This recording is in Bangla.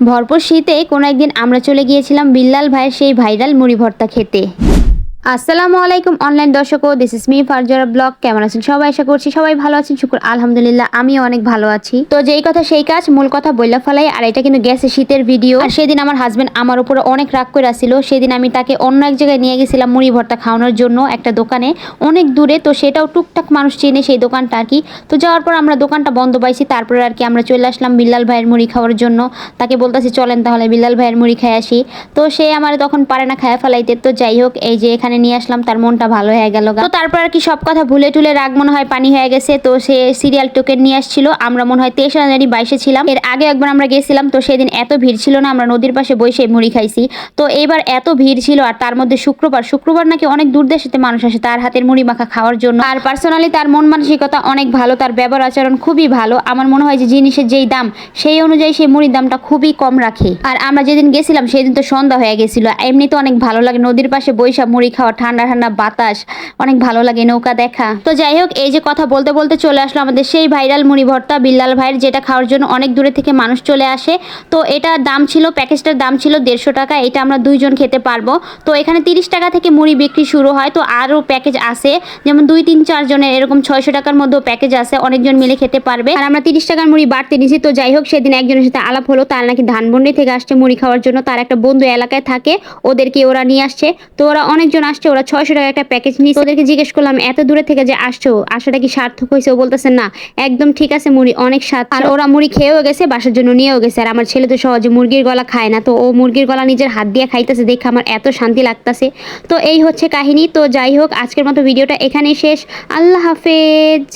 ভরপুর শীতে কোনো একদিন আমরা চলে গিয়েছিলাম বিল্লাল ভাইয়ের সেই ভাইরাল মুড়ি ভর্তা খেতে। আসসালামু আলাইকুম অনলাইন দর্শক this is me Farzara blog. কেমন আছেন সবাই? আশা করছি সবাই ভালো আছেন। শুকুর, আলহামদুলিল্লাহ আমি অনেক ভালো আছি। তো যেই কথা, সেই কাজ, মূল কথা বললা ফেলাই, আর এটা কিন্তু গেছে শীতের ভিডিও আর সেদিন আমার হাজবেন্ড আমার উপরে অনেক রাগ করে আসছিল সেদিন আমি তাকে অন্য এক জায়গায় নিয়ে গেছিলাম মুড়ি ভর্তা খাওয়ানোর জন্য একটা দোকানে। অনেক দূরে, তো সেটাও টুকটাক মানুষ চেনে সেই দোকানটা আর কি। তো যাওয়ার পর আমরা দোকানটা বন্ধ পাইছি। তারপরে আর কি আমরা চলে আসলাম বিল্লাল ভাইয়ের মুড়ি খাওয়ার জন্য। তাকে বলতেছি, চলেন তাহলে বিল্লাল ভাইয়ের মুড়ি খাই আসি। তো সে আমার তখন পারে না খায়া ফেলাইতে। তো যাই হোক, এই যে এখানে নিয়ে আসলাম, তার মনটা ভালো হয়ে গেল তো তারপর আর কি সব কথা ভুলে টুলে রাগ মনে হয় পানি হয়ে গেছে, তো সে সিরিয়াল টোকেন নিয়ে আসছিল। আমরা মনে হয় তেইশে জানুয়ারি বাইশে ছিলাম। এর আগে একবার আমরা গেছিলাম, তো সেদিন এত ভিড় ছিল না, আমরা নদীর পাশে বসে মুড়ি খাইছি। তো এইবার এত ভিড় ছিল, আর তার মধ্যে শুক্রবার শুক্রবার নাকি অনেক দূর দেশেতে মানুষ আসে তার হাতের মুড়ি মাখা খাওয়ার জন্য। আর পার্সোনালি তার মন মানসিকতা অনেক ভালো, তার ব্যবহার আচরণ খুবই ভালো। আমার মনে হয় যে জিনিসের যেই দাম, সেই অনুযায়ী সেই মুড়ির দামটা খুবই কম রাখে। আর আমরা যেদিন গেছিলাম, সেদিন তো সন্ধ্যা হয়ে গেছিল। এমনি তো অনেক ভালো লাগে নদীর পাশে বৈশা মুড়ি খাওয়া ঠান্ডা ঠান্ডা বাতাস, অনেক ভালো লাগে নৌকা দেখা। তো যাই হোক, এই যে কথা বলতে বলতে চলে আসলো আমাদের সেই ভাইরাল মুড়ি ভর্তা বিল্লাল ভাইয়ের, যেটা খাওয়ার জন্য অনেক দূরে থেকে মানুষ চলে আসে। তো এটার দাম ছিল, প্যাকেজটার দাম ছিল দেড়শো টাকা, এটা আমরা দুইজন খেতে পারব। তো এখানে তিরিশ টাকা থেকে মুড়ি বিক্রি শুরু হয়, তো আরও প্যাকেজ আছে। যেমন দুই, তিন, চার জনের এরকম ছয়শো টাকার মধ্যেও প্যাকেজ আছে, অনেকজন মিলে খেতে পারবে। আর আমরা তিরিশ টাকার মুড়ি বাড়তে নিয়েছি তো যাই হোক, সেদিন একজনের সাথে আলাপ হলো, তার নাকি ধানবন্ডি থেকে আসছে মুড়ি খাওয়ার জন্য, তার একটা বন্ধু এলাকায় থাকে, ওদেরকে ওরা নিয়ে আসছে। তো ওরা অনেকজন আসছে, ওরা ছয়শো টাকা একটা প্যাকেজ নিয়ে ওদেরকে জিজ্ঞেস করলাম, এত দূরে থেকে যে আসছো, আসাটা কি সার্থক হয়েছে? ও বলতেছে, না, একদম ঠিক আছে, মুড়ি অনেক স্বাদ আর ওরা মুড়ি খেয়েও গেছে, বাসার জন্য নিয়েও গেছে। আর আমার ছেলে তো সহজে মুরগির গলা খায় না, তো ও মুরগির গলা নিজের হাত দিয়ে খাইতেছে, দেখে আমার এত শান্তি লাগতেছে। তো এই হচ্ছে কাহিনী, তো যাই হোক, আজকের মতো ভিডিওটা এখানেই শেষ। আল্লাহ হাফেজ।